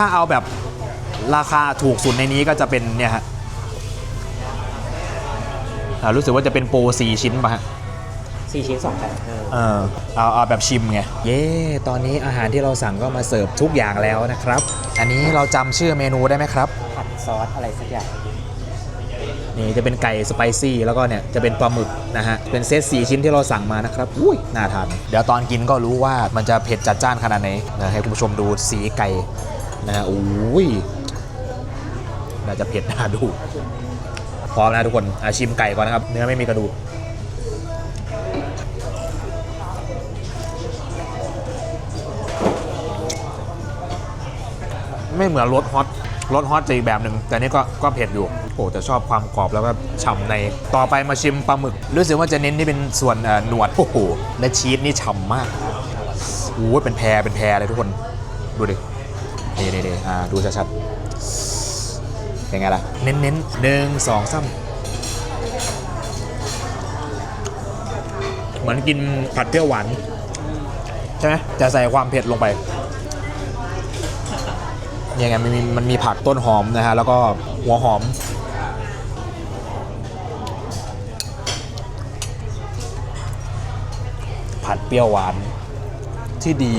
ถ้าเอาแบบราคาถูกสุดในนี้ก็จะเป็นเนี่ยฮะอ่ารู้สึกว่าจะเป็นโปร4ชิ้นป่ะฮะสี่ชิ้นสองแปดห้าเออเอาเอาแบบชิมไง เย้ ตอนนี้อาหารที่เราสั่งก็มาเสิร์ฟทุกอย่างแล้วนะครับ อันนี้เราจำชื่อเมนูได้ไหมครับ ผัดซอสอะไรสักอย่างนี่จะเป็นไก่สไปซี่แล้วก็เนี่ยจะเป็นปลาหมึกนะฮะ เป็นเซต4ชิ้นที่เราสั่งมานะครับ อุ้ย น่าทาน เดี๋ยวตอนกินก็รู้ว่ามันจะเผ็ดจัดจ้านขนาดไหนนะให้คุณผู้ชมดูสีไก่ นะฮะอุ้ยน่าจะเผ็ดน่าดูพร้อมนะทุกคนอาชิมไก่ก่อนนะครับ เนื้อไม่มีกระดูกไม่เหมือนรสฮอตรสฮอตจะอีกแบบหนึ่งแต่นี่ก็ก็เผ็ดอยู่โอ้แต่ชอบความกรอบแล้วก็ฉ่ำใน ต่อไปมาชิมปลาหมึก รู้สึกว่าจะเน้นที่เป็นส่วนหนวดโอ้โหและชีสนี่ฉ่ำมากโอ้เป็นแพรเป็นแพรเลยทุกคนดูดิ นี่นี่นี่อ่าดูชัดๆเป็นไงล่ะ เน้นเน้นๆหนึ่งสองสามเหมือนกินผัดเปรี้ยวหวาน ใช่ไหมจะใส่ความเผ็ดลงไปเนี่ยไงมันมีมันมีผักต้นหอมนะฮะ แล้วก็หัวหอม ผัดเปรี้ยวหวานที่ดี